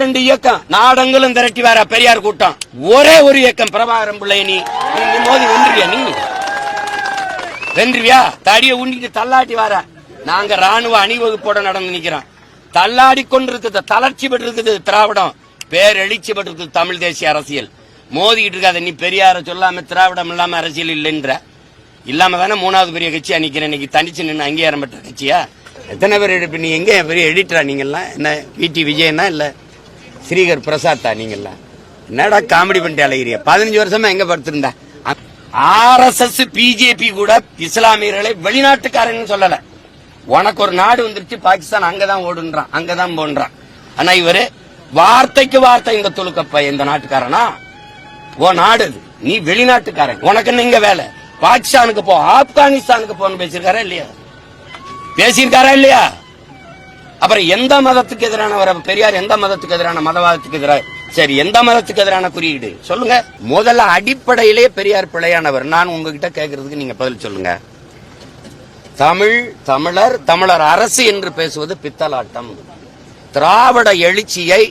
ரெண்டு இயக்கம். நாடங்களும் திரட்டி வர பெரியார் கூட்டம். ஒரே ஒரு இயக்கம் பிரபாகரம் பிள்ளை நீ மோதி வென்றுவியா நீ? வென்றுவியா? தடியை உண்டிட்டு தள்ளாட்டி வர. நாங்க ராணுவ அணிவகுப்போட நடந்து நிக்கிறோம். தள்ளாடி கொண்டிருக்கிறது தளர்ச்சி பெற்றிருக்குது திராவிடம். பேரழிச்சி பெற்றிருக்குது தமிழ் தேசிய அரசியல். மோதிக்கிட்டு இருக்காத நீ பெரியார சொல்லாம திராவிடம் இல்லாம அரசியல் இல்லைன்ற. இல்லாம தானே மூணாவது பெரிய கட்சியா நிக்கிறேன். இன்னைக்கு தனிச்சு நின்று அங்கீகாரம் பெற்ற கட்சியா? எத்தனை பேர் எடுப்பு நீ எங்க பெரிய எடிட்டரா நீங்கெல்லாம் என்ன பிடி விஜயனா இல்ல? ஸ்ரீகர் பிரசாத்தா நீங்கள என்னடா காமெடி பண்ணிட்டு அலைகிறிய பதினஞ்சு வருஷமா எங்க படுத்திருந்த? ஆர் எஸ் எஸ் பிஜேபி கூட இஸ்லாமியர்களை வெளிநாட்டுக்காரன்னு சொல்லல. உனக்கு ஒரு நாடு வந்துருச்சு பாகிஸ்தான் அங்கதான் ஓடுன்றான் அங்கதான் போன்றான். ஆனா இவரு வார்த்தைக்கு வார்த்தை இந்த துளுக்கப்ப இந்த நாட்டுக்காரனா? ஓ நாடு இது. நீ வெளிநாட்டுக்காரன். உனக்கு என்ன இங்க வேலை? பாகிஸ்தானுக்கு போ ஆப்கானிஸ்தானுக்கு போன்னு பேசியிருக்காரா இல்லையா? பேசியிருக்காரா இல்லையா? அப்புறம் எந்த மதத்துக்கு எதிரானவர் பெரியார் எந்த மதத்துக்கு எதிரான மதவாதத்துக்கு எதிராக சரி எந்த மதத்துக்கு எதிரான குறியீடு? சொல்லுங்க. முதல்ல அடிப்படையிலே பெரியார் பிழையானவர். நான் உங்ககிட்ட கேட்கறதுக்கு நீங்க பதில் சொல்லுங்க. தமிழ் தமிழர் தமிழர் அரசு என்று பேசுவது பித்தலாட்டம் திராவிட எழுச்சியை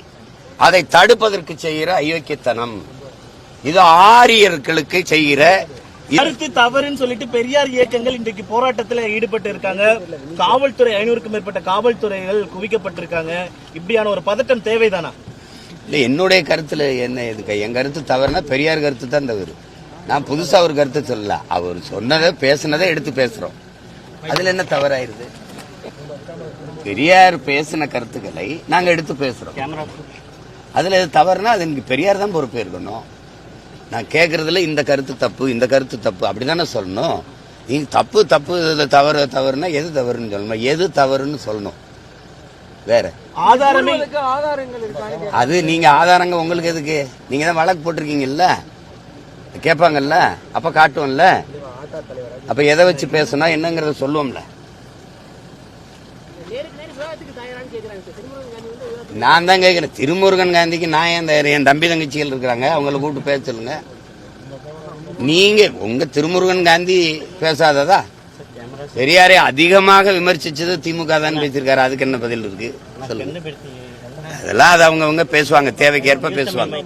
அதை தடுப்பதற்கு செய்கிற அயோக்கியத்தனம். இது ஆரியர்களுக்கு செய்கிற கருத்து தவறுன்னு சொல்லிட்டு பெரியார் இயக்கங்கள் இன்றைக்கு போராட்டத்தில் ஈடுபட்டு இருக்காங்க. காவல்துறை ஐநூறுக்கும் மேற்பட்ட காவல்துறைகள் குவிக்கப்பட்டிருக்காங்க. இப்படியான ஒரு பதட்டம் தேவைதானா? இல்ல என்னுடைய கருத்துல என்ன எதுக்கு? என் கருத்து தவறுனா பெரியார் கருத்து தான் தவறு நான் புதுசா ஒரு கருத்து சொல்லல. அவர் சொன்னதை பேசுனதை எடுத்து பேசுறோம். அதுல என்ன தவறாயிருது? பெரியார் பேசின கருத்துக்களை நாங்க எடுத்து பேசுறோம். அதுல எது தவறுனா அது எனக்கு பெரியார் தான் பொறுப்பு இருக்கணும் நான் கேட்கறதுல இந்த கருத்து தப்பு இந்த கருத்து தப்பு அப்படிதானே சொல்லணும். நீங்க தப்பு தப்பு இதுல தவறு தவறுனா எது தவறுன்னு சொல்லணும்? எது தவறுன்னு சொல்லணும். வேற. ஆதாரமே அது நீங்க ஆதாரங்க உங்களுக்கு எதுக்கு? நீங்க தான் வழக்கு போட்டிருக்கீங்கல்ல? கேட்பாங்கல்ல அப்ப காட்டுவோம்ல? அப்ப எதை வச்சு பேசுனா என்னங்கறத சொல்லுவோம்ல. நான் தான் கேட்குறேன் திருமுருகன் காந்திக்கு நான் ஏன் தயார்? என் தம்பி தங்கச்சிகள் இருக்கிறாங்க. அவங்கள கூப்பிட்டு பேச சொல்லுங்க. நீங்கள் உங்க திருமுருகன் காந்தி பேசாததா? பெரியாரை அதிகமாக விமர்சிச்சது திமுக தான் பேசியிருக்காரு. அதுக்கு என்ன பதில் இருக்கு? சொல்லுங்க. அதெல்லாம் அது அவங்கவுங்க பேசுவாங்க. தேவைக்கேற்ப பேசுவாங்க.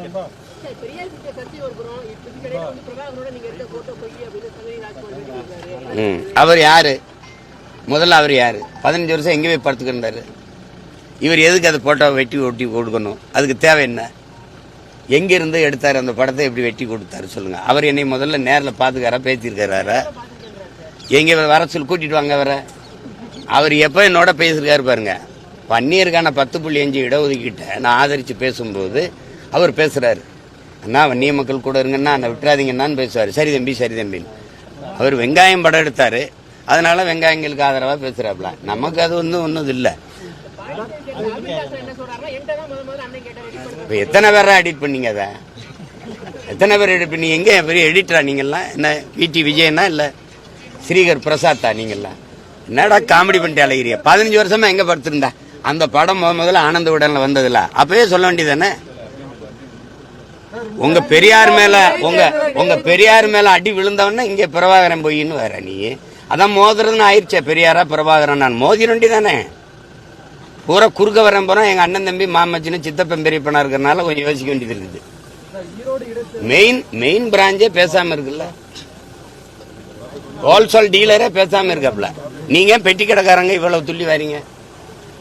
அவர் யாரு? முதல்ல அவர் யாரு? பதினஞ்சு வருஷம் எங்கே போய் படுத்துக்கிட்டாரு இவர் எதுக்கு அதை போட்டோவை வெட்டி ஒட்டி கொடுக்கணும் அதுக்கு தேவை என்ன? எங்கேருந்து எடுத்தார் அந்த படத்தை எப்படி வெட்டி கொடுத்தாரு சொல்லுங்கள் அவர் என்னை முதல்ல நேரில் பார்த்துக்காரா பேசியிருக்காரா எங்கே வர சொல்லி கூட்டிகிட்டு வாங்க வர அவர் எப்போ என்னோட பேசியிருக்காரு பாருங்க. வன்னியருக்கான பத்து புள்ளி அஞ்சு இடஒதுக்கீட்டை நான் ஆதரித்து பேசும்போது அவர் பேசுகிறாரு அண்ணா வன்னிய மக்கள் கூட இருங்கன்னா நான் விட்டுறாதீங்கன்னான்னு பேசுவார். சரி தம்பி சரி தம்பின்னு அவர் வெங்காயம் படம் எடுத்தார். அதனால வெங்காயங்களுக்கு ஆதரவாக பேசுகிறாப்புல நமக்கு அது ஒன்றும் ஒன்றும் இல்லை. இப்போ எத்தனை பேரை எடிட் பண்ணீங்க அதை? எத்தனை பேர் எடிட் பண்ணீங்க? எங்கே பெரிய எடிட்டரா நீங்கள்லாம்? என்ன பிடி விஜயனா இல்லை ஸ்ரீகர் பிரசாத்தா நீங்கள்லாம்? என்னடா காமெடி பண்ணிட்டு அலைகிறிய பதினஞ்சு வருஷமா எங்கே படுத்திருந்தா? அந்த படம் முத முதல்ல ஆனந்த உடனில் வந்ததில்ல அப்பவே சொல்ல வேண்டியதானே உங்க பெரியார் மேல உங்க உங்க பெரியார் மேல அடி விழுந்தவன்னா இங்க பிரபாகரன் போயின்னு வேற நீ. அதான் மோதுறதுன்னு ஆயிடுச்சே பெரியாரா பிரபாகரன். நான் மோதி தானே பூரா குறுக்க வரேன் போறோம். எங்க அண்ணன் தம்பி மாமச்சின்னு சித்தப்பன் பெரியப்பனா இருக்கிறனால கொஞ்சம் யோசிக்க வேண்டியது இருக்குது. மெயின் மெயின் பிராஞ்சே பேசாம இருக்குல்ல? ஹோல்சேல் டீலரே பேசாம இருக்காப்ல. நீங்க பெட்டி கடைக்காரங்க இவ்வளவு துள்ளி வரீங்க?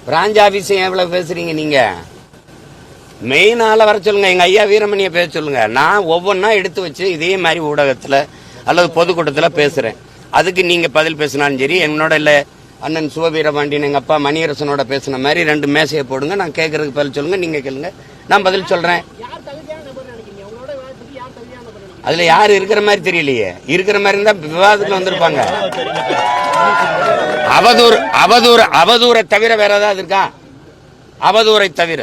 பிராஞ்ச் ஆபீஸ் எவ்வளவு பேசுறீங்க நீங்க? மெயின் ஆளை வர சொல்லுங்க. எங்க ஐயா வீரமணியை பேச சொல்லுங்க. நான் ஒவ்வொன்றா எடுத்து வச்சு இதே மாதிரி ஊடகத்துல அல்லது பொதுக்கூட்டத்துல பேசுறேன். அதுக்கு நீங்க பதில் பேசினாலும் சரி என்னோட இல்லை அண்ணன் சிவவீரபாண்டியன் எங்க அப்பா மணியரசனோட பேசின மாதிரி ரெண்டு மேசையை போடுங்க. நான் கேட்கறதுக்கு பதில் சொல்லுங்க நீங்க கேளுங்க. நான் பதில் சொல்றேன். அதில் யார் அதுல யார் இருக்கிற மாதிரி தெரியலையே. இருக்கிற மாதிரி இருந்தா விவாதத்துல வந்திருப்பாங்க. அவதூறு அவதூறு அவதூரை தவிர வேற ஏதாவது இருக்கா? அவதூரை தவிர.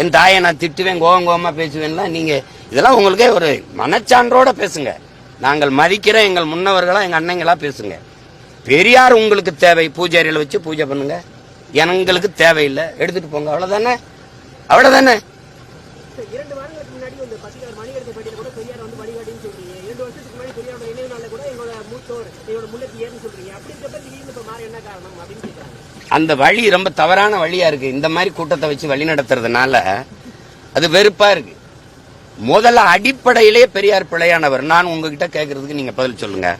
என் தாயை நான் திட்டுவேன் கோவம் கோவமாக பேசுவேன்லாம் நீங்கள் இதெல்லாம் உங்களுக்கே ஒரு மனச்சான்றோட பேசுங்க. நாங்கள் மதிக்கிற எங்கள் முன்னவர்களாக எங்கள் அண்ணங்களா பேசுங்க. பெரியார் உங்களுக்கு தேவை பூஜாரியில் வச்சு பூஜை பண்ணுங்க. எங்களுக்கு தேவையில்லை எடுத்துட்டு போங்க அவ்வளோதானே அவ்வளோதானே சார், இரண்டு சொல்றீங்க. அந்த வழி ரொம்ப தவறான வழியா இருக்கு. இந்த மாதிரி கூட்டத்தை வச்சு வழி நடத்துறதுனால அது வெறுப்பா இருக்கு. முதல்ல அடிப்படையிலே பெரியார் பிழையானவர். நான் உங்ககிட்ட கேட்கறதுக்கு நீங்க பதில் சொல்லுங்க.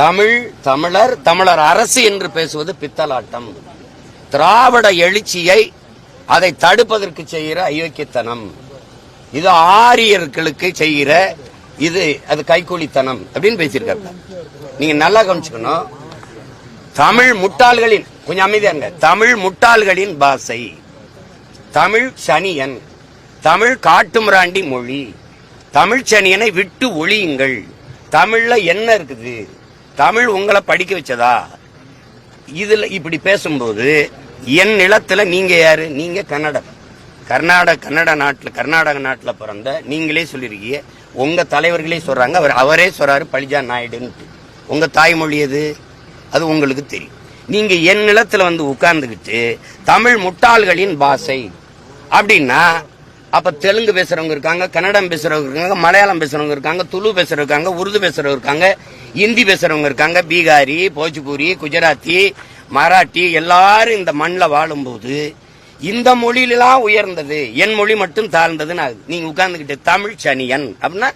தமிழ் தமிழர் தமிழர் அரசு என்று பேசுவது பித்தலாட்டம். திராவிட எழுச்சியை அதை தடுப்பதற்கு செய்கிற அயோக்கியத்தனம். இது ஆரியர்களுக்கு செய்கிற இது அது கைக்கூலித்தனம் அப்படின்னு பேசியிருக்காரு. நீங்க நல்லா கவனிச்சுக்கணும். தமிழ் முட்டாள்களின் கொஞ்சம் அமைதியா தமிழ் முட்டாள்களின் பாஷை. தமிழ் சனியன். தமிழ் காட்டுமிராண்டி மொழி. தமிழ் சனியனை விட்டு ஒழியுங்கள். தமிழ்ல என்ன இருக்குது? தமிழ் உங்களை படிக்க வச்சதா? இதுல இப்படி பேசும்போது என் நிலத்துல நீங்க யாரு? நீங்க கன்னடம். கர்நாடக கன்னட நாட்டுல கர்நாடக நாட்டுல பிறந்த நீங்களே சொல்லிருக்கீங்க. உங்க தலைவர்களே சொல்றாங்க. அவர் அவரே சொல்றாரு பழிஜா நாயுடுன்ட்டு. உங்க தாய்மொழி எது? அது உங்களுக்கு தெரியும். நீங்க என் நிலத்துல வந்து உட்கார்ந்துக்கிட்டு தமிழ் முட்டாள்களின் பாஷை. அப்படின்னா அப்ப தெலுங்கு பேசுறவங்க இருக்காங்க கன்னடம் பேசுறவங்க இருக்காங்க மலையாளம் பேசுறவங்க இருக்காங்க துளு பேசுறவங்க இருக்காங்க உருது பேசுறவங்க இருக்காங்க இந்தி பேசுறவங்க இருக்காங்க பீகாரி போஜ்பூரி குஜராத்தி மராட்டி எல்லாரும் இந்த மண்ணில் வாழும்போது இந்த மொழியிலாம் உயர்ந்தது என் மொழி மட்டும் தாழ்ந்ததுன்னு நீங்கள் நீங்க உட்கார்ந்துகிட்டு தமிழ் சனியன் அப்படின்னா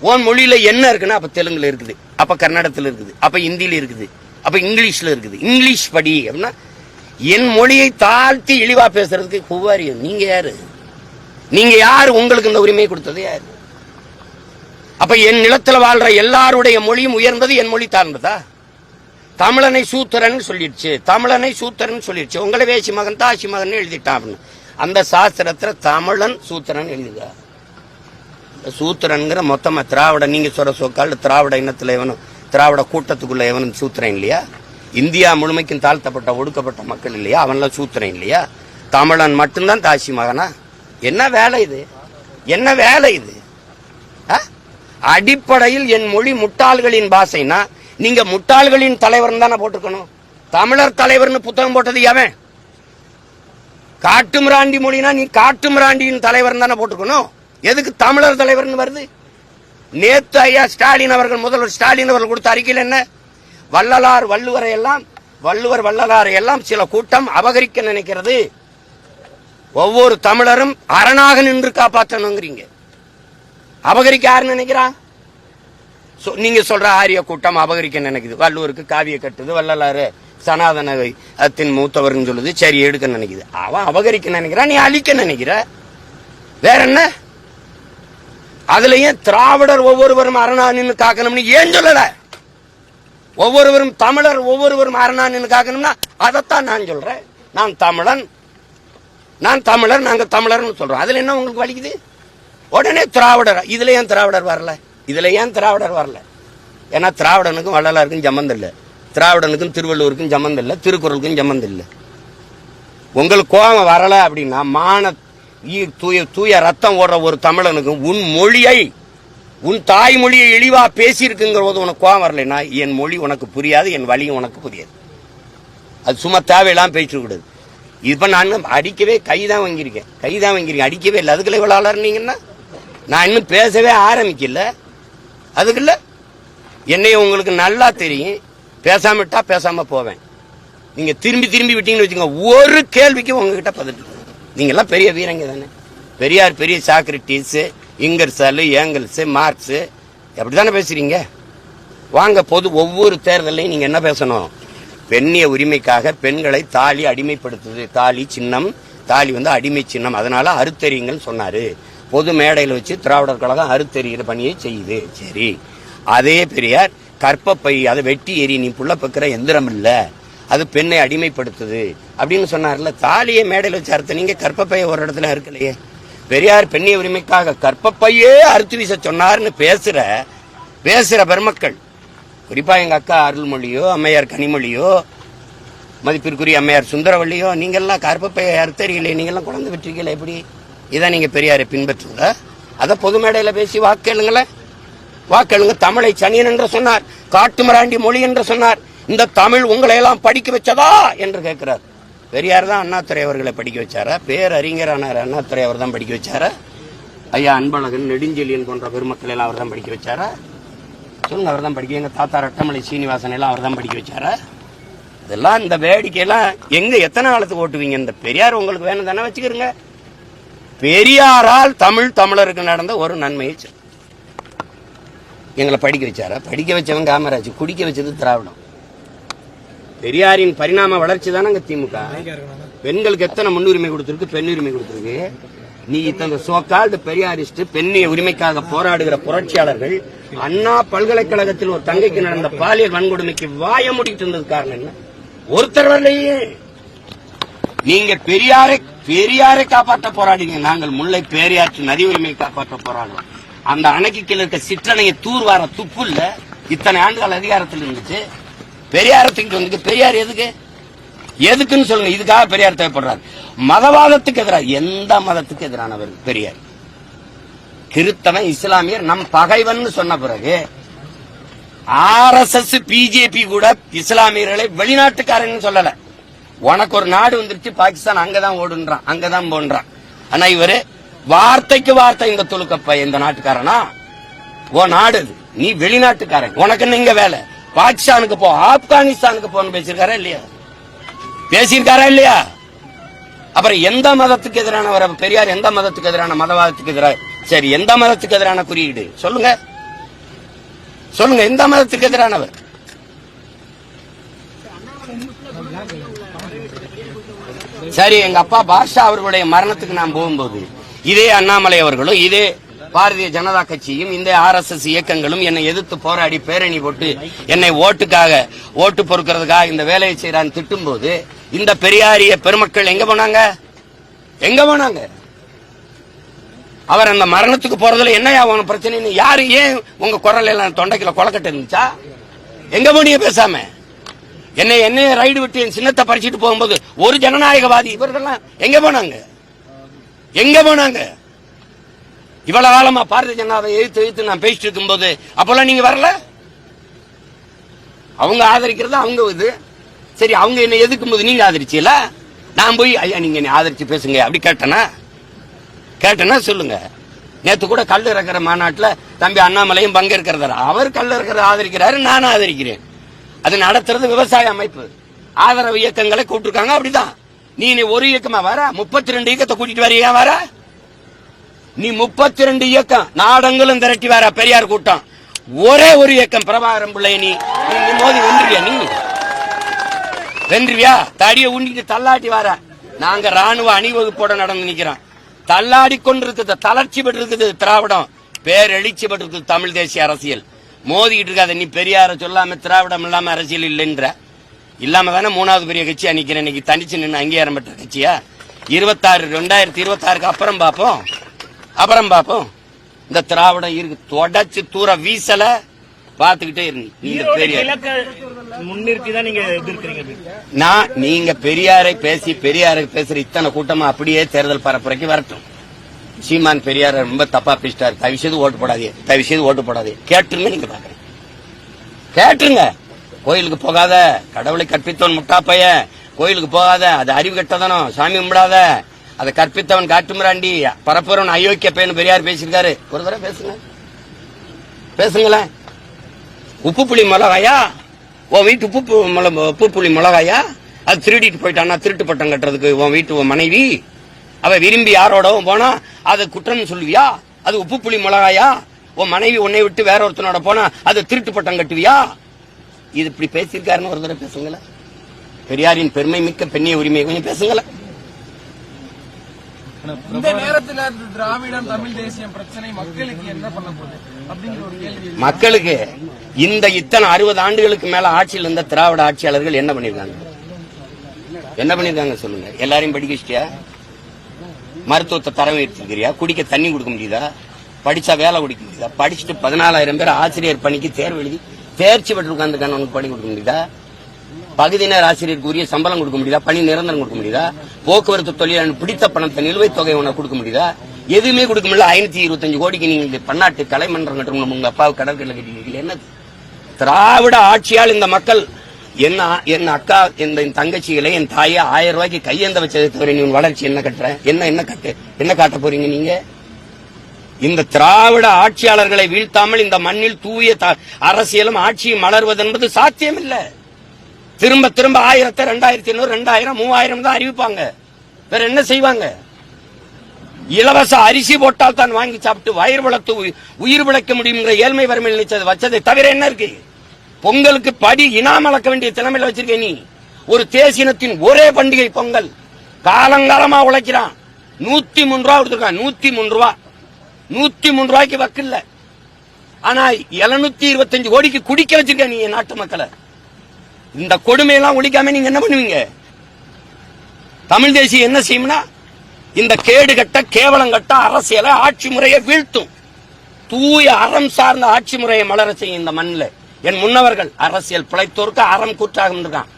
உன் மொழியில என்ன இருக்குன்னா அப்ப தெலுங்குல இருக்குது. அப்ப கன்னடத்துல இருக்குது. அப்ப ஹிந்தியில இருக்குது. அப்ப இங்கிலீஷ்ல இருக்குது. இங்கிலீஷ் படி அப்படின்னா என் மொழியை தாழ்த்தி இழிவா பேசுறதுக்கு குவாரியம் நீங்க யாரு? நீங்க யாரு? உங்களுக்கு இந்த உரிமையை கொடுத்தது யாரு? அப்ப என் நிலத்துல வாழ்ற எல்லாருடைய மொழியும் உயர்ந்தது என் மொழி தாழ்ந்ததா? தமிழனை சூத்திரன் சொல்லிடுச்சு. தமிழனை சூத்திரன் சொல்லிடுச்சு. உங்களை வேசி மகன் தாசி மகன் எழுதிட்டான் அப்படின்னு. அந்த சாஸ்திரத்துல தமிழன் சூத்திரன் எழுதுக சூத்திரன்கிற மொத்தமா திராவிட நீங்க சொல்ற சொக்கால் திராவிட இனத்துல எவனும் திராவிட கூட்டத்துக்குள்ள எவனும் சூத்திரன் இல்லையா? இந்தியா முழுமைக்கும் தாழ்த்தப்பட்ட ஒடுக்கப்பட்ட மக்கள் இல்லையா? அவன்லாம் சூத்திரன் இல்லையா? தமிழன் மட்டும்தான் தாசி மகனா? என்ன வேலை இது? என்ன வேலை இது? ஆ? அடிப்படையில் என் மொழி முட்டாள்களின் பாஷைனா நீங்க முட்டாள்களின் தலைவர் தானே போட்டிருக்கணும். தமிழர் தலைவர்னு புத்தகம் போட்டது எவன்? காட்டுமிராண்டி மொழினா நீ காட்டுமிராண்டியின் தலைவர் தானே போட்டிருக்கணும். எதுக்கு தமிழர் தலைவர்னு வருது? நேத்து ஐயா ஸ்டாலின் அவர்கள் முதல்வர் ஸ்டாலின் அவர்கள் கொடுத்த அறிக்கையில் என்ன? வள்ளலார் வள்ளுவரை எல்லாம் வள்ளுவர் வள்ளலாரை எல்லாம் சில கூட்டம் அபகரிக்க நினைக்கிறது. ஒவ்வொரு தமிழரும் அரணாக நின்று காப்பாற்றணுங்கிறீங்க. அபகரிக்க யாரு நினைக்கிறா? நீங்க சொல்ற ஆரிய கூட்டம் அபகரிக்க நினைக்குது. வள்ளுவருக்கு காவிய கட்டுது வள்ளலாறு சனாதன அத்தின் மூத்தவர்னு சொல்லுது சரி எடுக்க நினைக்குது. அவன் அபகரிக்க நினைக்கிறான் நீ அழிக்க நினைக்கிற. வேற என்ன? அதுலயும் திராவிடர் ஒவ்வொருவரும் அரணா நின்று காக்கணும்னு ஏன் சொல்லல? ஒவ்வொருவரும் தமிழர் ஒவ்வொருவரும் அரணா நின்று காக்கணும்னா அதைத்தான் நான் சொல்றேன். நான் தமிழன். நான் தமிழர் நாங்க தமிழர்னு சொல்றோம். அதுல என்ன உங்களுக்கு வலிக்குது? உடனே திராவிடர். இதுல ஏன் திராவிடர் வரல? இதுல ஏன் திராவிடர் வரல? ஏன்னா திராவிடனுக்கும் வள்ளலாருக்கும் சம்மந்தம் இல்லை. திராவிடனுக்கும் திருவள்ளுவருக்கும் சம்மந்தம் இல்லை. திருக்குறளுக்கும் சம்மந்தம் இல்லை. உங்களுக்கு கோபம் வரல அப்படின்னா மான தூய தூய ரத்தம் ஓடுற ஒரு தமிழனுக்கு உன் மொழியை உன் தாய்மொழியை இழிவா பேசியிருக்குங்கிற போது உனக்கு கோவம் வரலைன்னா என் மொழி உனக்கு புரியாது என் வழியும் உனக்கு புரியாது. அது சும்மா தேவையெல்லாம் பேசிட்டு கூடாது இப்போ நான் அடிக்கவே கைதான் வாங்கியிருக்கேன். கைதான் வாங்கியிருக்கேன். அடிக்கவே இல்லை. அதுக்குள்ள இவ்வளோ அலர்னீங்கன்னா நான் இன்னும் பேசவே ஆரம்பிக்கல. அதுக்குள்ள? என்னைய உங்களுக்கு நல்லா தெரியும். பேசாம விட்டா பேசாம போவேன். நீங்க திரும்பி திரும்பி விட்டீங்கன்னு வச்சுக்கோங்க. ஒரு கேள்விக்கு உங்ககிட்ட பதில் நீங்கள்லாம் பெரிய வீரங்க தானே. பெரியார் பெரிய சாக்ரட்டிஸு இங்கர்சாலு மார்க்ஸு எப்படி அப்படித்தானே பேசுகிறீங்க வாங்க பொது ஒவ்வொரு தேர்தலையும் நீங்கள் என்ன பேசணும்? பெண்ணிய உரிமைக்காக பெண்களை தாலி அடிமைப்படுத்துது. தாலி சின்னம் தாலி வந்து அடிமை சின்னம். அதனால அறுத்தறிங்கன்னு சொன்னார். பொது மேடையில் வச்சு திராவிடர் கழகம் அறுத்தறிகிற பணியை செய்யுது. சரி. அதே பெரியார் கற்பப்பை அதை வெட்டி எரி நீ புள்ள பக்கிற எந்திரம் இல்லை. அது பெண்ணை அடிமைப்படுத்துது அப்படின்னு சொன்னார்ல தாலியை மேடையில் வச்சு அறுத்த நீங்க கற்பப்பையை ஒரு இடத்துல இருக்கலையே பெரியார் பெண்ணிய உரிமைக்காக கற்பப்பையே அறுத்து வீச சொன்னார்னு பேசுற பேசுற பெருமக்கள். குறிப்பா எங்க அக்கா அருள்மொழியோ அம்மையார் கனிமொழியோ மதிப்பிற்குரிய அம்மையார் சுந்தரவள்ளியோ நீங்கெல்லாம் கற்பப்பையை அறுத்தறிகளே நீங்கெல்லாம் குழந்தை பெற்றீங்களே எப்படி? இதான் நீங்க பெரியாரை பின்பற்றுவதா அதை பொது மேடையில் பேசி வாக்கெழுங்களேன் வாக்கெழுங்க தமிழை சனியன் என்று சொன்னார் காட்டுமராண்டி மொழி என்று சொன்னார். இந்த தமிழ் உங்களை எல்லாம் படிக்க வச்சதா என்று கேட்கிறார். பெரியார் தான் அண்ணாதுரை அவர்களை படிக்க வச்சாரா? பேரறிஞரானார் அண்ணாதுரை அவர் தான் படிக்க வச்சாரா? ஐயா அன்பழகன் நெடுஞ்செழியன் போன்ற பெருமக்கள் எல்லாம் அவர் தான் படிக்க வச்சாரா? சொல்லுங்க அவர் தான் படிக்க எங்க தாத்தா ரட்டமலை சீனிவாசன் எல்லாம் அவர் தான் படிக்க வச்சாரா? இதெல்லாம் இந்த வேடிக்கையெல்லாம் எங்க எத்தனை காலத்துக்கு ஓட்டுவீங்க? இந்த பெரியார் உங்களுக்கு வேணும் தானே வச்சுக்கிறீங்க. பெரியாரால் தமிழ் தமிழருக்கு நடந்த ஒரு நன்மையை எங்களை படிக்க வச்சாரா? படிக்க வச்சவன் காமராஜ் குடிக்க வச்சது திராவிடம். பெரியாரின் பரிணாம வளர்ச்சி தானங்க திமுக. பெண்களுக்கு எத்தனை முன்னுரிமை கொடுத்திருக்கு? பெண் உரிமை கொடுத்திருக்கு. நீ இத்தனை சோக்கால்டு பெரியாரிஸ்ட் பெண்ணிய உரிமைக்காக போராடுகிற புரட்சியாளர்கள் அண்ணா பல்கலைக்கழகத்தில் ஒரு தங்கைக்கு நடந்த பாலியல் வன்கொடுமைக்கு வாய மூடிட்டு இருந்தது காரணம் என்ன? ஒருத்தர் வரலையே. நீங்க பெரியாரை பெரியாரை காப்பாற்ற போராடிங்க. நாங்கள் முல்லை பேரியாற்று நதி உரிமையை காப்பாற்ற போராடுறோம். அந்த அணைக்கு கீழே இருக்க சிற்றணையை தூர்வார துப்பு இல்ல. இத்தனை ஆண்டுகள் அதிகாரத்தில் இருந்துச்சு. பெரியாரத்துக்கு வந்து பெரியார் எதுக்கு? எதுக்குன்னு சொல்லுங்க இதுக்காக பெரியார் தேவைப்படுறாரு. மதவாதத்துக்கு எதிராக எந்த மதத்துக்கு எதிரானவர் பெரியார்? கிறித்தவன் இஸ்லாமியர் நம் பகைவன் சொன்ன பிறகு ஆர் எஸ் எஸ் பிஜேபி கூட இஸ்லாமியர்களை வெளிநாட்டுக்காரன்னு சொல்லல. உனக்கு ஒரு நாடு வந்துருச்சு பாகிஸ்தான் அங்கதான் ஓடுன்றான் அங்கதான் போன்றான். ஆனா இவரு வார்த்தைக்கு வார்த்தை இந்த துலுக்கப்ப இந்த நாட்டுக்காரனா? ஓ நாடு இது. நீ வெளிநாட்டுக்காரன் உனக்கு இங்க வேலை. பாகிஸ்தானுக்கு போ ஆப்கானிஸ்தானுக்கு போன்னு பேசியிருக்காரா இல்லையா? பேசியிருக்காரா இல்லையா? அப்புறம் எந்த மதத்துக்கு எதிரானவர் பெரியார் எந்த மதத்துக்கு எதிரான மதவாதத்துக்கு எதிராக சரி எந்த மதத்துக்கு எதிரான குறியீடு? சொல்லுங்க. சொல்லுங்க எந்த மதத்துக்கு எதிரானவர்? சரி எங்க அப்பா பாஷா அவர்களுடைய மரணத்துக்கு நான் போகும்போது இதே அண்ணாமலை அவர்களும் இதே பாரதிய ஜனதா கட்சியும் இந்த ஆர் எஸ் எஸ் இயக்கங்களும் என்னை எதிர்த்து போராடி பேரணி போட்டு என்னை ஓட்டுக்காக ஓட்டு பொறுக்கிறதுக்காக இந்த வேலையை செய்யறான்னு திட்டும்போது இந்த பெரியாரிய பெருமக்கள் எங்க போனாங்க? எங்க போனாங்க? அவர் அந்த மரணத்துக்கு போறதுல என்னையா உனக்கு பிரச்சனைன்னு யாரு ஏன் உங்க குரல் எல்லாம் தொண்டைக்குள்ள கொலக்கட்டு இருந்துச்சா? எங்க போனிய பேசாம? என்னை என்னைய ரைடு விட்டு என் சின்னத்தை பறிச்சிட்டு போகும்போது ஒரு ஜனநாயகவாதி இவர்கள்லாம் எங்க போனாங்க? எங்க போனாங்க? இவ்வளவு காலமா பாரதிய ஜனதாவை எழுத்து எழுத்து நான் பேசிட்டு இருக்கும்போது அப்பெல்லாம் நீங்க வரல? அவங்க ஆதரிக்கிறது அவங்க இது? சரி அவங்க என்ன எதிர்க்கும் போது நீங்க ஆதரிச்சீல நான் போய் ஐயா நீங்க என்னை ஆதரிச்சு பேசுங்க அப்படி கேட்டனா? கேட்டனா? சொல்லுங்க. நேத்து கூட கல் இறக்குற மாநாட்டில் தம்பி அண்ணாமலையும் பங்கேற்கிறதா அவர் கல் இறக்கிறத ஆதரிக்கிறாரு நானும் ஆதரிக்கிறேன். அது நடத்துறது விவசாய அமைப்பு. ஆதரவு இயக்கங்களை கூப்பிட்டுருக்காங்க அப்படிதான். நீ ஒரு இயக்கமா வர? முப்பத்தி ரெண்டு இயக்கத்தை கூட்டிட்டு வரியா வர? நீ முப்பத்தி ரெண்டு இயக்கம் நாடங்களும் திரட்டி வர பெரியார் கூட்டம். ஒரே ஒரு இயக்கம் பிரபாகரம் பிள்ளை நீ மோதி வென்றியா நீ? வென்றுவியா? தடிய உண்டிட்டு தள்ளாட்டி வர. நாங்க ராணுவ அணிவகுப்போட நடந்து நிக்கிறோம். தள்ளாடி கொண்டிருக்கிறது தளர்ச்சி பெற்றிருக்குது திராவிடம். பேரழிச்சி பெற்றிருக்குது தமிழ் தேசிய அரசியல். மோதிக்கிட்டு இருக்காத நீ பெரியார சொல்லாம திராவிடம் இல்லாம அரசியல் இல்லைன்ற. இல்லாம தானே மூணாவது பெரிய கட்சியா நிக்கிறேன் இன்னைக்கு தனிச்சு நின்று அங்கீகாரம் பெற்ற கட்சியா? இருபத்தாறு ரெண்டாயிரத்தி இருபத்தாறுக்கு அப்புறம் பார்ப்போம். அப்புறம் பார்ப்போம் இந்த திராவிடம் இருக்கு தொடச்சு தூர வீசல பாத்துக்கிட்டே இருங்க. நான் நீங்க பெரியாரை பேசி பெரியாரை பேசுற இத்தனை கூட்டமா அப்படியே தேர்தல் பரப்புரைக்கு வரட்டும். சீமான் பெரியார ரொம்ப தப்பா பேசிட்டாரு. தயவு செய்து ஓட்டு போடாதே. தயவு செய்து ஓட்டு போடாதே. கேட்டுருங்க நீங்க பாக்குறேன் கேட்டுருங்க. கோயிலுக்கு போகாத. கடவுளை கற்பித்தவன் முட்டா பையன் கோயிலுக்கு போகாத. அது அறிவு கெட்டதனம். சாமி கும்பிடாத. அதை கற்பித்தவன் காட்டுமிராண்டி. பரப்புறவன் அயோக்கிய பையன் பெரியார் பேசியிருக்காரு. ஒரு தடவை பேசுங்க. பேசுங்களேன் உப்பு புளி மிளகாயா? உன் வீட்டு உப்பு பு- உப்பு புளி மிளகாயா? அது திருடிட்டு போயிட்டானா திருட்டு பட்டம் கட்டுறதுக்கு உன் வீட்டு உன் மனைவி. அவ விரும்பி யாரோடவும் போனா அது குற்றம் சொல்லுவியா? அது உப்பு புளி மிளகாயா? உன் மனைவி உன்னை விட்டு வேற ஒருத்தனோட போனா அது திருட்டு பட்டம் கட்டுவியா? இது இப்படி பேசியிருக்காருன்னு ஒரு தடவை பேசுங்களேன் பெரியாரின் பெருமை மிக்க பெண்ணிய உரிமை கொஞ்சம் பேசுங்களேன் இந்த நேரத்துல இந்த திராவிடம் தமிழ் தேசியம் பிரச்சனை மக்களுக்கு என்ன பண்ண போகுது? அப்படிங்கிற ஒரு கேள்வி இருக்கு. மக்களுக்கு இந்த இத்தனை அறுபது ஆண்டுகளுக்கு மேல ஆட்சியில் இருந்த திராவிட ஆட்சியாளர்கள் என்ன பண்ணிருக்காங்க? என்ன பண்ணிருக்காங்க சொல்லுங்க. எல்லாரையும் படிக்க வச்சிட்டியா மருத்துவத்தை தரம் உயர்த்திருக்கிறியா குடிக்க தண்ணி கொடுக்க முடியுதா? படிச்சா வேலை கொடுக்க முடியுதா? படிச்சுட்டு பதினாலாயிரம் பேர் ஆசிரியர் பணிக்கு தேர்வு எழுதி தேர்ச்சி பெற்று உட்காந்துருக்கான உனக்கு பணி கொடுக்க முடியுதா? பகுதி நேர ஆசிரியருக்கு உரிய சம்பளம் கொடுக்க முடியுதா? பணி நிரந்தரம் கொடுக்க முடியுதா? போக்குவரத்து தொழிலாளர் பிடித்த பணத்தை நிலுவைத் தொகை ஒன்று கொடுக்க முடியுதா? எதுவுமே கொடுக்க முடியல. ஐநூத்தி இருபத்தஞ்சு கோடிக்கு நீங்க இந்த பன்னாட்டு கலைமன்றம் கட்டணும் உங்க அப்பாவுக்கு கடற்கரை கட்டிருக்கீங்க என்ன திராவிட ஆட்சியால் இந்த மக்கள் என்ன என் அக்கா இந்த என் தங்கச்சிகளை என் தாயை ஆயிரம் ரூபாய்க்கு கையேந்த வச்சதை தவிர நீ உன் வளர்ச்சி என்ன கட்டுற? என்ன என்ன கட்டு என்ன காட்ட போறீங்க நீங்க? இந்த திராவிட ஆட்சியாளர்களை வீழ்த்தாமல் இந்த மண்ணில் தூய த- அரசியலும் ஆட்சியும் மலர்வது என்பது சாத்தியமில்லை. திரும்ப திரும்ப ஆயிரத்தை ரெண்டாயிரத்தி ஐநூறு ரெண்டாயிரம் மூவாயிரம் தான் அறிவிப்பாங்க. வேற என்ன செய்வாங்க? இலவச அரிசி போட்டால் தான் வாங்கி சாப்பிட்டு வயிறு வளர்த்து உயிர் பிழைக்க முடியுங்கிற ஏழ்மை வறுமையில் நினைச்சது வச்சதை தவிர என்ன இருக்கு? பொங்கலுக்கு படி இனாம் அளக்க வேண்டிய திறமையில வச்சிருக்க நீ. ஒரு தேசினத்தின் ஒரே பண்டிகை பொங்கல். காலங்காலமா உழைக்கிறான். நூத்தி மூணு ரூபா கொடுத்துருக்கான். நூத்தி மூணு ரூபா. நூத்தி மூணு ரூபாய்க்கு வக்கில்ல. ஆனா எழுநூத்தி இருபத்தஞ்சு கோடிக்கு குடிக்க வச்சிருக்க நீ நாட்டு மக்களை. இந்த கொடுமையெல்லாம் ஒழிக்காம நீங்க என்ன பண்ணுவீங்க? தமிழ் தேசியம் என்ன செய்யும்னா இந்த கேடு கட்ட கேவலம் கட்ட அரசியலை ஆட்சி முறையை வீழ்த்தும். தூய அறம் சார்ந்த ஆட்சி முறையை மலர செய்யும் இந்த மண்ணில். என் முன்னவர்கள் அரசியல் பிழைத்தோருக்கு அறம் கூற்றாக இருக்கான்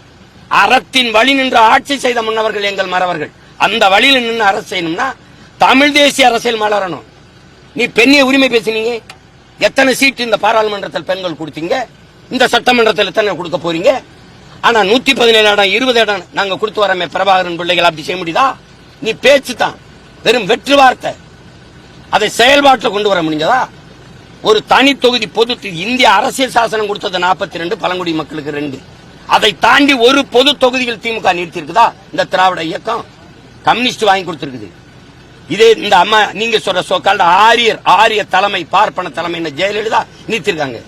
அறத்தின் வழி நின்று ஆட்சி செய்த முன்னவர்கள் எங்கள் மறவர்கள். அந்த வழியில் நின்று அரசு செய்யணும்னா தமிழ் தேசிய அரசியல் மலரணும். நீ பெண்ணிய உரிமை பேசுனீங்க. எத்தனை சீட்டு இந்த பாராளுமன்றத்தில் பெண்கள் கொடுத்தீங்க? இந்த சட்டமன்றத்தில் எத்தனை கொடுக்க போறீங்க? ஆனா நூத்தி பதினேழு இடம் இருபது இடம் நாங்க கொடுத்து வரமே பிரபாகரன் பிள்ளைகள் அப்படி செய்ய முடியுதா? நீ பேச்சு தான் வெறும் வெற்று வார்த்தை. அதை செயல்பாட்டில் கொண்டு வர முடிஞ்சதா? ஒரு தனி தொகுதி பொது இந்திய அரசியல் சாசனம் கொடுத்தது 42 ரெண்டு பழங்குடி மக்களுக்கு ரெண்டு. அதை தாண்டி ஒரு பொது தொகுதியில் திமுக நிறுத்தியிருக்குதா இந்த திராவிட இயக்கம் கம்யூனிஸ்ட் வாங்கி கொடுத்திருக்குது. இதே இந்த அம்மா நீங்க சொல்ற சோக்கால்ட ஆரியர் ஆரிய தலைமை பார்ப்பன தலைமை ஜெயலலிதா நிறுத்திருக்காங்க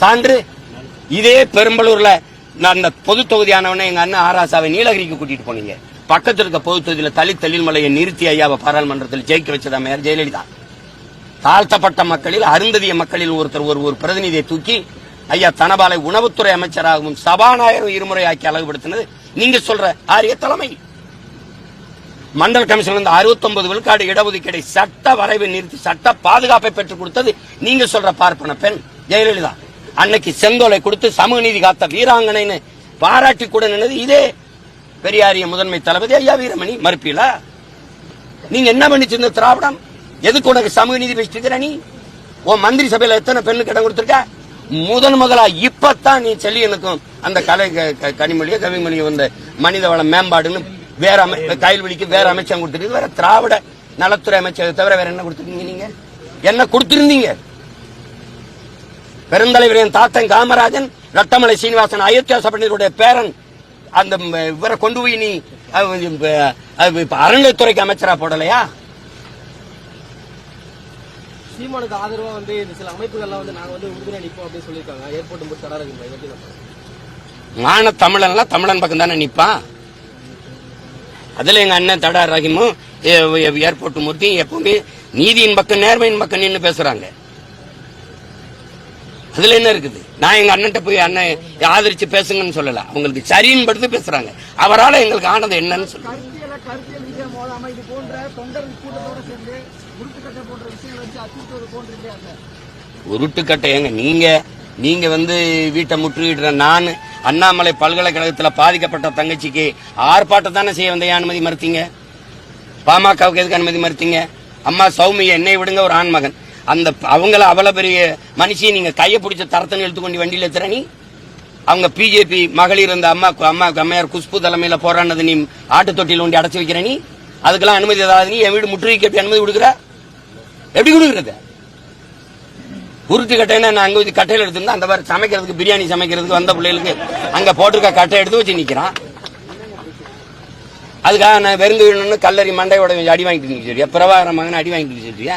சான்று இதே பெரும்பலூர்ல நான் அந்த பொது தொகுதியானவனே எங்க அண்ணன் ஆராசாவை நீலகிரிக்கு கூட்டிட்டு போனீங்க. பக்கத்தில் இருக்க பொது தொகுதியில தலித் தலில்மலையை நிறுத்தி ஐயாவை பாராளுமன்றத்தில் ஜெயிக்க வச்சதா மேயர் ஜெயலலிதா? தாழ்த்தப்பட்ட மக்களில் அருந்ததிய மக்களில் ஒருத்தர் ஒரு ஒரு பிரதிநிதியை தூக்கி ஐயா தனபாலை உணவுத்துறை அமைச்சராகவும் சபாநாயகரும் இருமுறை ஆக்கி அழகுபடுத்தினது. நீங்க சொல்ற ஆரிய தலைமை. மண்டல் கமிஷன் வந்து 69 விழுக்காடு இடஒதுக்கீடை சட்ட வரைவை நிறுத்தி சட்ட பாதுகாப்பை பெற்றுக் கொடுத்தது நீங்க சொல்ற பார்ப்பன பெண் ஜெயலலிதா. அன்னைக்கு செங்கோலை கொடுத்து சமூக நீதி காத்த வீராங்கனைன்னு பாராட்டி கூட நின்னது இதே பெரியாரிய முதன்மை தளபதி ஐயா வீரமணி. மறுப்பீலா நீங்க என்ன பண்ணிச்சிருந்த திராவிடம்? எதுக்கு உனக்கு சமூக நீதி பேசிட்டு இருக்கிற நீ? உன் மந்திரி சபையில எத்தனை பெண்ணுக்கு இடம் கொடுத்துருக்க? முதன் முதலா இப்பத்தான் நீ செல்லியனுக்கும் அந்த கலை க- க- கனிமொழியோ கவிமொழியோ வந்த மனித வள மேம்பாடுன்னு வேற அமை கைல்வெளிக்கு வேற அமைச்சகம் கொடுத்துருக்கு வேற திராவிட நலத்துறை அமைச்சரை தவிர வேற என்ன கொடுத்துருக்கீங்க நீங்க? என்ன கொடுத்துருந்தீங்க? பெருந்தலைவர் என் தாத்தன் காமராஜன் ரத்தமலை சீனிவாசன் அயோத்தியா சபையினருடைய பேரன் அந்த இவரை கொண்டு போய் நீ அறநிலையத்துறைக்கு அமைச்சரா போடலையா? சீமானுக்கு ஆதரவா வந்து இந்த சில அமைப்புகள்லாம் வந்து நாங்க வந்து உறுதுணை நிற்போம் அப்படின்னு சொல்லியிருக்காங்க. ஏர்போர்ட் தடா. மான தமிழன்லாம் தமிழன் பக்கம் தானே நிப்பான் அதுல எங்க அண்ணன் தடா ரஹீமும் ஏர்போர்ட் மூர்த்தியும் எப்பவுமே நீதியின் பக்கம் நேர்மையின் பக்கம் நின்னு பேசுறாங்க. அதுல என்ன இருக்குது? நான் எங்க அண்ணன்ட்ட போய் அண்ணன் ஆதரிச்சு பேசுங்கன்னு சொல்லல. அவங்களுக்கு சரின்னு படுத்து பேசுறாங்க. அவரால எங்களுக்கு ஆனது என்னன்னு சொல்லுங்க. கருத்தியல கருத்தியல் ரீதியா மோதாம இது போன்ற தொண்டர் கூட்டத்தோட சேர்ந்து முறுக்குக்கட்டை போன்ற விஷயங்களை வச்சு அச்சுறுத்துவது போன்றிருக்கே அந்த உருட்டுக்கட்டை ஏங்க நீங்க நீங்க வந்து வீட்டை முற்றுகிடுற நான் அண்ணாமலை பல்கலைக்கழகத்துல பாதிக்கப்பட்ட தங்கச்சிக்கு ஆர்ப்பாட்டம் தானே செய்ய வந்த அனுமதி மறுத்தீங்க? பாமகவுக்கு எதுக்கு அனுமதி மறுத்தீங்க? அம்மா சௌமிய என்னை விடுங்க ஒரு ஆண்மகன். அந்த அவங்கள அவ்வளோ பெரிய மனுஷியை நீங்கள் கையை பிடிச்ச தரத்தனை எடுத்து கொண்டு வண்டியில் ஏத்துற நீ அவங்க பிஜேபி மகளிர் அந்த அம்மா அம்மா அம்மையார் குஷ்பு தலைமையில் போராடினது நீ ஆட்டு தொட்டியில் ஒண்டி அடைச்சி வைக்கிற நீ? அதுக்கெல்லாம் அனுமதி ஏதாவது நீ? என் வீடு முற்றுகைக்கு எப்படி அனுமதி கொடுக்குற? எப்படி கொடுக்குறது? உருட்டு கட்டைன்னா நான் அங்கே வச்சு கட்டையில அந்த மாதிரி சமைக்கிறதுக்கு பிரியாணி சமைக்கிறதுக்கு வந்த பிள்ளைகளுக்கு அங்கே போட்டிருக்க கட்டை எடுத்து வச்சு நிற்கிறான் அதுக்காக நான் வெறுங்கு கல்லறி மண்டையோட அடி வாங்கிட்டு நிக்க சொல்றியா பிரபாகர அடி வாங்கிட்டு நிக்க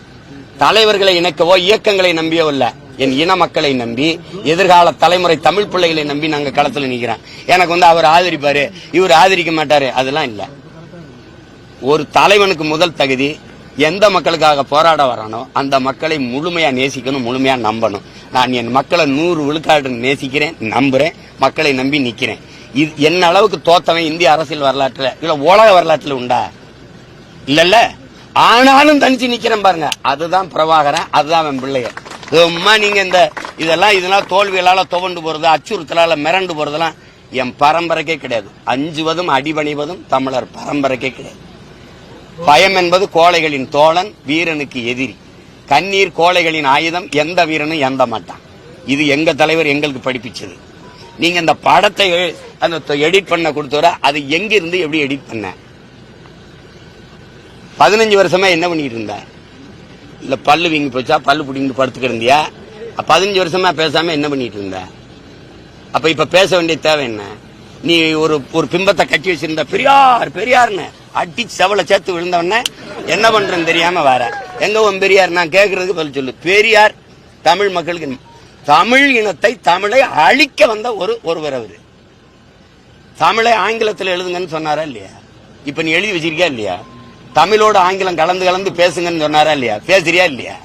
தலைவர்களை இணைக்கவோ இயக்கங்களை நம்பியோ இல்ல. என் இன மக்களை நம்பி எதிர்கால தலைமுறை தமிழ் பிள்ளைகளை நம்பி நாங்க களத்துல நிக்கிறோம் எனக்கு வந்து அவர் ஆதரிப்பாரு. இவர் ஆதரிக்க மாட்டாரு. அதெல்லாம் இல்ல. ஒரு தலைவனுக்கு முதல் தகுதி எந்த மக்களுக்காக போராட வரானோ அந்த மக்களை முழுமையா நேசிக்கணும் முழுமையா நம்பணும். நான் என் மக்களை நூறு விழுக்காடு நேசிக்கிறேன் நம்புறேன் மக்களை நம்பி நிக்கிறேன். இது என்ன அளவுக்கு தோத்தவன் இந்திய அரசியல் வரலாற்றுல இல்ல உலக வரலாற்றுல உண்டா? இல்லைல்ல. ஆனாலும் தனிச்சு நிக்கிறேன் பாருங்க. அதுதான் பிரபாகரன் அதுதான் அவன் பிள்ளைய. சும்மா நீங்க இந்த இதெல்லாம் இதெல்லாம் தோல்விகளால துவண்டு போறது அச்சுறுத்தலால மிரண்டு போறதெல்லாம் என் பரம்பரைக்கே கிடையாது. அஞ்சுவதும் அடிபணிவதும் தமிழர் பரம்பரைக்கே கிடையாது. பயம் என்பது கோழைகளின் தோழன் வீரனுக்கு எதிரி. கண்ணீர் கோழைகளின் ஆயுதம் எந்த வீரனும் எந்த மாட்டான். இது எங்க தலைவர் எங்களுக்கு படிப்பிச்சது. நீங்க இந்த படத்தை அந்த எடிட் பண்ண கொடுத்தவரை அது எங்கிருந்து எப்படி எடிட் பண்ண? பதினஞ்சு வருஷமா என்ன பண்ணிட்டு இருந்த? இல்ல பல்லு வீங்கி போச்சா? பல்லு பிடிங்கிட்டு படுத்துக்கிறந்தியா பதினஞ்சு வருஷமா பேசாம என்ன பண்ணிட்டு இருந்த? அப்ப இப்ப பேச வேண்டிய தேவை என்ன? நீ ஒரு ஒரு பிம்பத்தை கட்டி வச்சிருந்த பெரியார் பெரியார்னு அடி செவலை சேர்த்து விழுந்தவன என்ன பண்றேன்னு தெரியாம வர. எங்க உன் பெரியார்? நான் கேட்கறதுக்கு பதில் சொல்லு. பெரியார் தமிழ் மக்களுக்கு தமிழ் இனத்தை தமிழை அழிக்க வந்த ஒரு ஒருவர் அவரு. தமிழை ஆங்கிலத்தில் எழுதுங்கன்னு சொன்னாரா இல்லையா? இப்ப நீ எழுதி வச்சிருக்கியா இல்லையா? தமிழோட ஆங்கிலம் கலந்து கலந்து பேசுங்கன்னு சொன்னாரா இல்லையா? பேசுறியா இல்லையா?